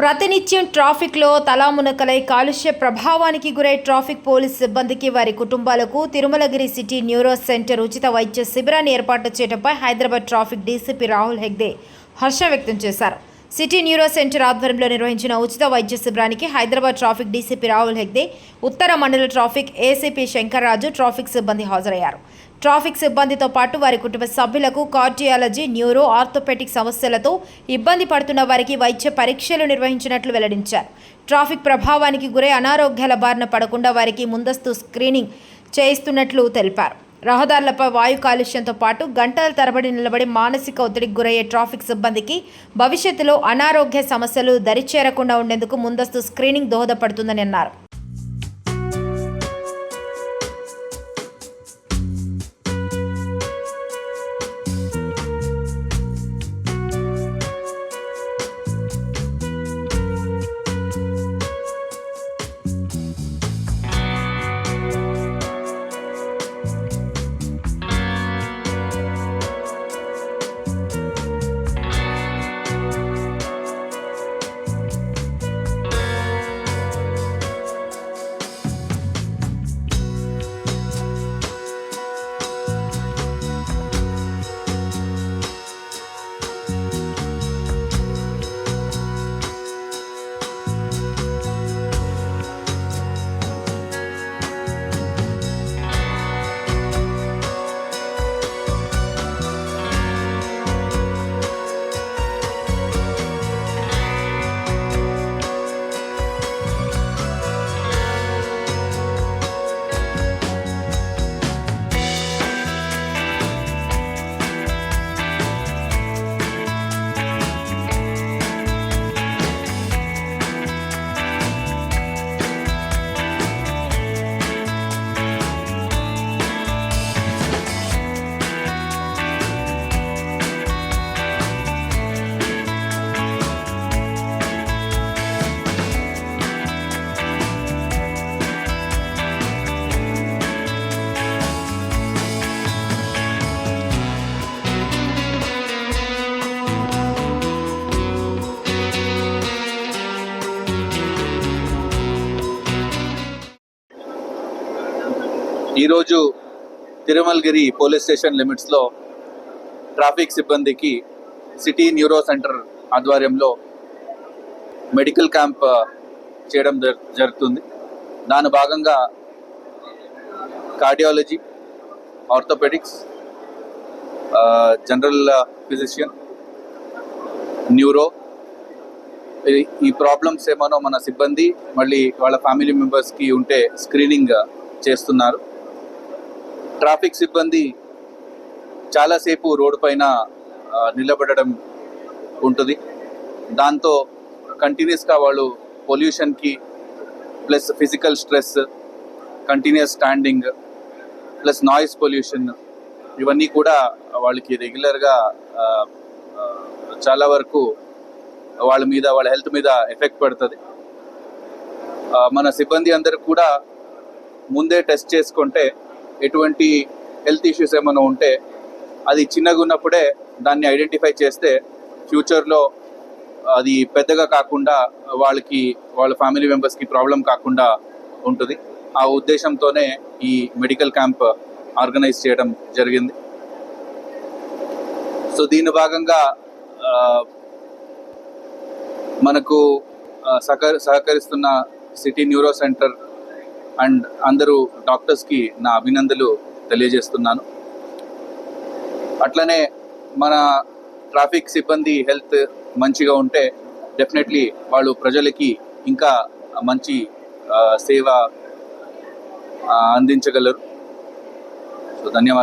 ప్రతినిత్యం ట్రాఫిక్లో తలామునకలై కాలుష్య ప్రభావానికి గురై ట్రాఫిక్ పోలీస్ సిబ్బందికి వారి కుటుంబాలకు తిరుమలగిరి సిటీ న్యూరో సెంటర్ ఉచిత వైద్య శిబిరాన్ని ఏర్పాటు చేయడంపై హైదరాబాద్ ట్రాఫిక్ డీసీపీ రాహుల్ హెగ్దే హర్షం వ్యక్తం చేశారు. సిటీ న్యూరో సెంటర్ ఆధ్వర్యంలో నిర్వహించిన ఉచిత వైద్య శిబిరానికి హైదరాబాద్ ట్రాఫిక్ డీసీపీ రాహుల్ హెగ్దే ఉత్తర మండల ట్రాఫిక్ ఏసీపీ శంకర్రాజు ట్రాఫిక్ సిబ్బంది హాజరయ్యారు. ట్రాఫిక్ సిబ్బందితో పాటు వారి కుటుంబ సభ్యులకు కార్డియాలజీ న్యూరో ఆర్థోపెటిక్ సమస్యలతో ఇబ్బంది పడుతున్న వారికి వైద్య పరీక్షలు నిర్వహించినట్లు వెల్లడించారు. ట్రాఫిక్ ప్రభావానికి గురై అనారోగ్యాల బారిన పడకుండా వారికి ముందస్తు స్క్రీనింగ్ చేయిస్తున్నట్లు తెలిపారు. రహదారులపై వాయు కాలుష్యంతో పాటు గంటల తరబడి నిలబడి మానసిక ఒత్తిడికి గురయ్యే ట్రాఫిక్ సిబ్బందికి భవిష్యత్తులో అనారోగ్య సమస్యలు దరిచేరకుండా ఉండేందుకు ముందస్తు స్క్రీనింగ్ దోహదపడుతుందని అన్నారు. ఈరోజు తిరుమలగిరి పోలీస్ స్టేషన్ లిమిట్స్లో ట్రాఫిక్ సిబ్బందికి సిటీ న్యూరో సెంటర్ ఆధ్వర్యంలో మెడికల్ క్యాంప్ చేయడం జరుగుతుంది. దాని భాగంగా cardiology orthopaedics general physician neuro. ఈ- ఈ ప్రాబ్లమ్స్ ఏమనో మన సిబ్బంది మళ్ళీ వాళ్ళ ఫ్యామిలీ మెంబర్స్కి ఉంటే స్క్రీనింగ్ చేస్తున్నారు. ట్రాఫిక్ సిబ్బంది చాలాసేపు రోడ్డు పైన నిలబడడం ఉంటుంది. దాంతో కంటిన్యూస్గా వాళ్ళు పొల్యూషన్కి plus physical stress continuous standing plus noise pollution ఇవన్నీ కూడా వాళ్ళకి రెగ్యులర్గా చాలా వరకు వాళ్ళ మీద వాళ్ళ హెల్త్ మీద ఎఫెక్ట్ పడుతుంది. మన సిబ్బంది అందరూ కూడా ముందే టెస్ట్ చేసుకుంటే ఎటువంటి హెల్త్ ఇష్యూస్ ఏమైనా ఉంటే అది చిన్నగా ఉన్నప్పుడే దాన్ని ఐడెంటిఫై చేస్తే ఫ్యూచర్లో అది పెద్దగా కాకుండా వాళ్ళకి వాళ్ళ ఫ్యామిలీ మెంబర్స్కి ప్రాబ్లం కాకుండా ఉంటుంది. ఆ ఉద్దేశంతోనే ఈ మెడికల్ క్యాంప్ ఆర్గనైజ్ చేయడం జరిగింది. సో దీని భాగంగా మనకు సహకరి సహకరిస్తున్న సిటీ న్యూరో సెంటర్ అండ్ అందరూ డాక్టర్స్కి నా అభినందనలు తెలియజేస్తున్నాను. అట్లనే మన ట్రాఫిక్ సిబ్బంది హెల్త్ మంచిగా ఉంటే డెఫినెట్లీ వాళ్ళు ప్రజలకి ఇంకా మంచి సేవ అందించగలరు. సో ధన్యవాదాలు.